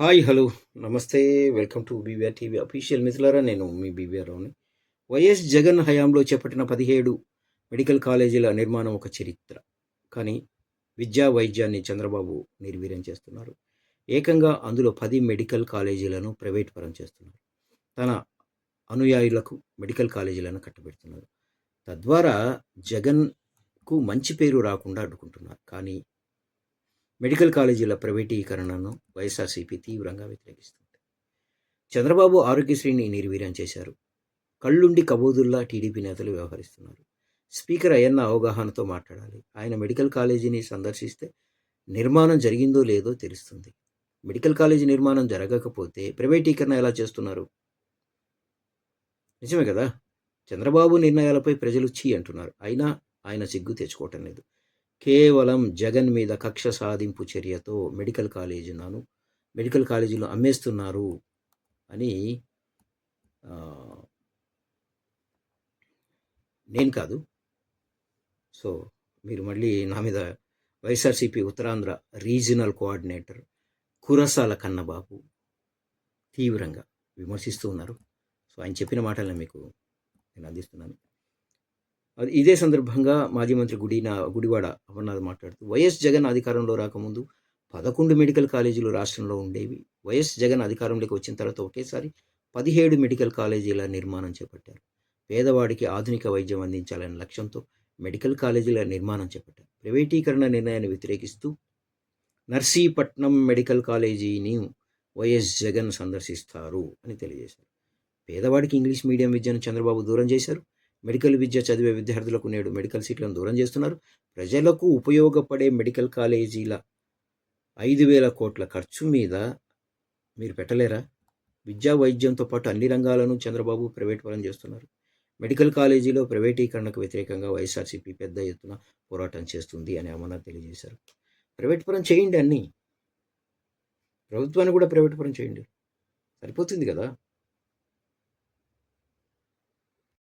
Hi hello. నమస్తే. Welcome to BVR TV official మిత్రులారా నేను మీ బీవీఆర్ రావుని వైఎస్ జగన్ హయాంలో చేపట్టిన పదిహేడు మెడికల్ కాలేజీల నిర్మాణం ఒక చరిత్ర. కానీ విద్యా వైద్యాన్ని చంద్రబాబు నిర్వీర్యం చేస్తున్నారు. ఏకంగా అందులో పది మెడికల్ కాలేజీలను ప్రైవేట్ పరం చేస్తున్నారు. తన అనుయాయులకు మెడికల్ కాలేజీలను కట్టబెడుతున్నారు. తద్వారా జగన్కు మంచి పేరు రాకుండా అడ్డుకుంటున్నారు. కానీ మెడికల్ కాలేజీల ప్రైవేటీకరణను వైఎస్ఆర్సీపీ తీవ్రంగా వ్యతిరేకిస్తుంది. చంద్రబాబు ఆరోగ్యశ్రీని నిర్వీర్యం చేశారు. కళ్ళుండి కబోదుల్లా టీడీపీ నేతలు వ్యవహరిస్తున్నారు. స్పీకర్ అయ్యన్న అవగాహనతో మాట్లాడాలి. ఆయన మెడికల్ కాలేజీని సందర్శిస్తే నిర్మాణం జరిగిందో లేదో తెలుస్తుంది. మెడికల్ కాలేజీ నిర్మాణం జరగకపోతే ప్రైవేటీకరణ ఎలా చేస్తున్నారు? నిజమే కదా? చంద్రబాబు నిర్ణయాలపై ప్రజలు చీ అంటున్నారు. అయినా ఆయన సిగ్గు తెచ్చుకోవటం లేదు. కేవలం జగన్ మీద కక్ష సాధింపు చర్యతో మెడికల్ కాలేజీలను మెడికల్ కాలేజీలో అమ్మేస్తున్నారు అని నేను కాదు. సో మీరు మళ్ళీ నా మీద YSRCP Uttarandhra regional coordinator Kurasala Kannababu తీవ్రంగా విమర్శిస్తూ ఉన్నారు. సో ఆయన చెప్పిన మాటలను మీకు నేను అందిస్తున్నాను. ఇదే సందర్భంగా మాజీ మంత్రి గుడిన గుడివాడ అమర్నాథ్ మాట్లాడుతూ వైఎస్ జగన్ అధికారంలో రాకముందు పదకొండు మెడికల్ కాలేజీలు రాష్ట్రంలో ఉండేవి. వైఎస్ జగన్ అధికారంలోకి వచ్చిన తర్వాత ఒకేసారి పదిహేడు మెడికల్ కాలేజీల నిర్మాణం చేపట్టారు. పేదవాడికి ఆధునిక వైద్యం అందించాలనే లక్ష్యంతో మెడికల్ కాలేజీల నిర్మాణం చేపట్టారు. ప్రైవేటీకరణ నిర్ణయాన్ని వ్యతిరేకిస్తూ నర్సీపట్నం మెడికల్ కాలేజీని వైఎస్ జగన్ సందర్శిస్తారు అని తెలియజేశారు. పేదవాడికి ఇంగ్లీష్ మీడియం విద్యను చంద్రబాబు దూరం చేశారు. మెడికల్ విద్య చదివే విద్యార్థులకు నేడు మెడికల్ సీట్లను దూరం చేస్తున్నారు. ప్రజలకు ఉపయోగపడే మెడికల్ కాలేజీల ఐదు వేల కోట్ల ఖర్చు మీద మీరు పెట్టలేరా? విద్యా వైద్యంతో పాటు అన్ని రంగాలను చంద్రబాబు ప్రైవేట్ పరం చేస్తున్నారు. మెడికల్ కాలేజీలో ప్రైవేటీకరణకు వ్యతిరేకంగా వైఎస్ఆర్సీపీ పెద్ద ఎత్తున పోరాటం చేస్తుంది అని అమర్నాథ్ తెలియజేశారు. ప్రైవేట్ పరం చేయండి అన్నీ. ప్రభుత్వాన్ని కూడా ప్రైవేట్ పరం చేయండి. సరిపోతుంది కదా?